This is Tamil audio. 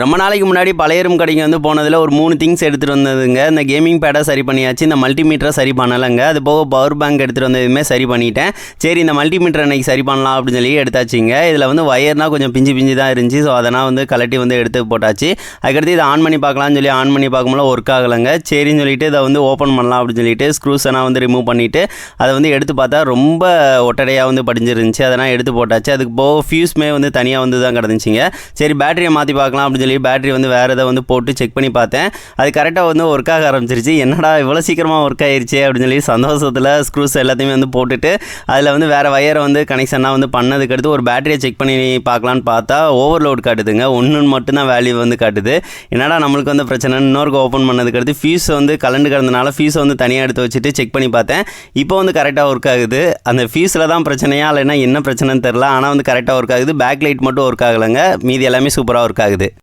ரொம்ப நாளைக்கு முன்னாடி பழையரும் கடைக்கு வந்து போனதில் ஒரு மூணு திங்ஸ் எடுத்துகிட்டு வந்ததுங்க. இந்த கேமிங் பேடை சரி பண்ணியாச்சு இந்த மல்டிமீட்டரை சரி பண்ணலைங்க. அது போக பவர் பேங்க் எடுத்துகிட்டு வந்ததுமே சரி பண்ணிட்டேன். சரி இந்த மல்டிமீட்டர் அன்றைக்கி சரி பண்ணலாம் அப்படின்னு சொல்லி எடுத்தாச்சுங்க. இதில் வந்து ஒயர்னால் கொஞ்சம் பிஞ்சு பிஞ்சு தான் இருந்துச்சு. ஸோ அதனால் வந்து கலட்டி வந்து எடுத்து போட்டாச்சு. அதுக்கடுத்து இதை ஆன் பண்ணி பார்க்கலாம்னு சொல்லி ஆன் பண்ணி பார்க்கும்போது ஒர்க் ஆகலைங்க. சரின்னு சொல்லிட்டு இதை வந்து ஓப்பன் பண்ணலாம் அப்படின்னு சொல்லிட்டு ஸ்க்ரூஸ் எல்லாம் வந்து ரிமூவ் பண்ணிவிட்டு அதை வந்து எடுத்து பார்த்தா ரொம்ப ஒட்டடையாக வந்து படிஞ்சிருந்துச்சு. அதெல்லாம் எடுத்து போட்டாச்சு. அதுக்கு போக ஃபியூஸ்மே வந்து தனியாக வந்து தான் கிடந்துச்சிங்க. சரி பேட்டரியை மாற்றி பார்க்கலாம் அப்படின்னு சொல்லி பேட்டரி வந்து வேறு எதை வந்து போட்டு செக் பண்ணி பார்த்தேன். அது கரெக்டாக வந்து ஒர்க் ஆக ஆரம்பிச்சிருச்சு. என்னடா இவ்வளோ சீக்கிரமாக ஒர்க் ஆயிருச்சே அப்படின்னு சொல்லி சந்தோஷத்தில் ஸ்க்ரூஸ் எல்லாத்தையுமே வந்து போட்டுட்டு அதில் வந்து வேறு வயரை வந்து கனெக்ஷனாக வந்து பண்ணதுக்கு அடுத்து ஒரு பேட்டரியை செக் பண்ணி பார்க்கலான்னு பார்த்தா ஓவர்லோட் காட்டுதுங்க. ஒன்று மட்டும்தான் வேல்யூ வந்து காட்டுது. என்னடா நம்மளுக்கு வந்து பிரச்சனை இன்னொருக்கு ஓப்பன் பண்ணதுக்கு அடுத்து ஃபீஸ் வந்து கலண்டு கிடந்தனால ஃபீஸை வந்து தனியாக எடுத்து வச்சுட்டு செக் பண்ணி பார்த்தேன். இப்போ வந்து கரெக்டாக ஒர்க் ஆகுது. அந்த ஃபீஸில் தான் பிரச்சனையா இல்லைன்னா என்ன பிரச்சனைன்னு தெரில ஆனால் வந்து கரெக்டாக ஒர்க் ஆகுது. பேக் லைட் மட்டும் ஒர்க் ஆகலைங்க. மீதி எல்லாமே சூப்பராக ஒர்க் ஆகுது.